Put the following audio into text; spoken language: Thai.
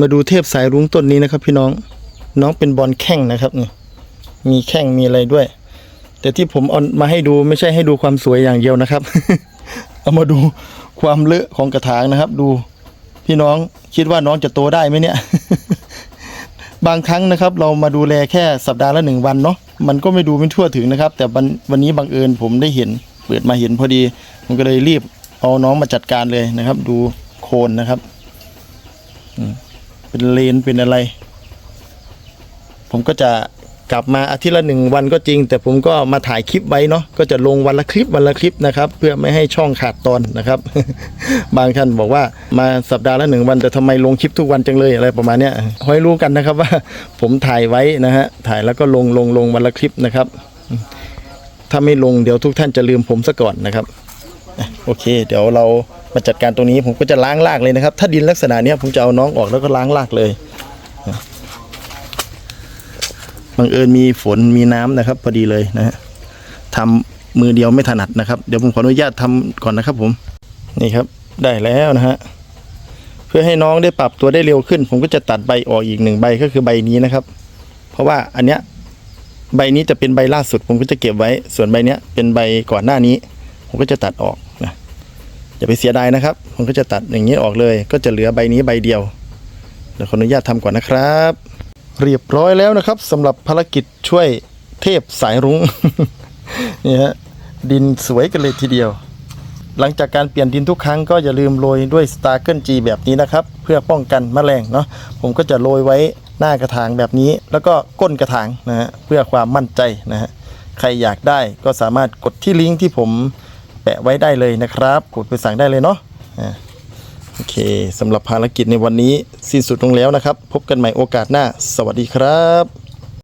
มาดูเทพสายรุ้งต้นนี้นะครับ พี่น้องน้องเป็นบอลแข้งนะครับนี่มีแข้งมีอะไรด้วย แต่ที่ผมเอามาให้ดูไม่ใช่ให้ดูความสวยอย่างเดียวนะครับ เอามาดูความเลอะของกระถางนะครับ ดูพี่น้องคิดว่าน้องจะโตได้ไหมเนี่ย บางครั้งนะครับ เรามาดูแลแค่สัปดาห์ละหนึ่งวันเนาะมันก็ไม่ดูไม่ทั่วถึงนะครับ แต่วันวันนี้บังเอิญผมได้เห็น เปิดมาเห็นพอดีผมก็เลยรีบเอาน้องมาจัดการเลยนะครับ ดูโคนนะครับ อืม เป็นเลนเป็นอะไร ผมก็จะกลับมาอาทิตย์ละหนึ่งวันก็จริง แต่ผมก็มาถ่ายคลิปไว้เนาะก็จะลงวันละคลิปวันละคลิปนะครับ เพื่อไม่ให้ช่องขาดตอนนะครับ บางท่านบอกว่ามาสัปดาห์ละหนึ่งวันแต่ทำไมลงคลิปทุกวันจังเลยอะไรประมาณเนี้ยให้รู้กันนะครับว่า ผมถ่ายไว้นะฮะถ่ายแล้วก็ลงลงลงวันละคลิปนะครับ ถ้าไม่ลงเดี๋ยวทุกท่านจะลืมผมซะก่อนนะครับโอเค เดี๋ยวเรา มาจัดการตรงนี้ผมก็จะล้างรากเลยนะครับ ถ้าดินลักษณะนี้ผมจะเอาน้องออกแล้วก็ล้างรากเลยบังเอิญมีฝนมีน้ำนะครับ พอดีเลยนะฮะทำมือเดียวไม่ถนัดนะครับ เดี๋ยวผมขออนุญาตทำก่อนนะครับ ผมนี่ครับ ได้แล้วนะฮะเพื่อให้น้องได้ปรับตัวได้เร็วขึ้น ผมก็จะตัดใบออกอีกหนึ่งใบก็คือใบนี้นะครับ เพราะว่าอันเนี้ยใบนี้จะเป็นใบล่าสุด ผมก็จะเก็บไว้ ส่วนใบเนี้ยเป็นใบก่อนหน้านี้ ผมก็จะตัดออก อย่าไปเสียดายนะครับ ผมก็จะตัดอย่างนี้ออกเลย ก็จะเหลือใบนี้ใบเดียวเดี๋ยวขออนุญาตทำก่อนนะครับ เรียบร้อยแล้วนะครับสำหรับภารกิจช่วยเทพสายรุ้งนี่ฮะดินสวยกันเลยทีเดียว หลังจากการเปลี่ยนดินทุกครั้งก็อย่าลืมโรยด้วยสตาร์เกิลจีแบบนี้นะครับ เพื่อป้องกันแมลงเนาะผมก็จะโรยไว้หน้ากระถางแบบนี้ แล้วก็ก้นกระถางนะฮะเพื่อความมั่นใจนะฮะใครอยากได้ก็สามารถกดที่ลิงก์ที่ผม แปะไว้ได้เลยนะครับกดไปสั่งได้เลยเนาะอ่าโอเคสำหรับภารกิจในวันนี้สิ้นสุดลงแล้วนะครับ พบกันใหม่โอกาสหน้า สวัสดีครับ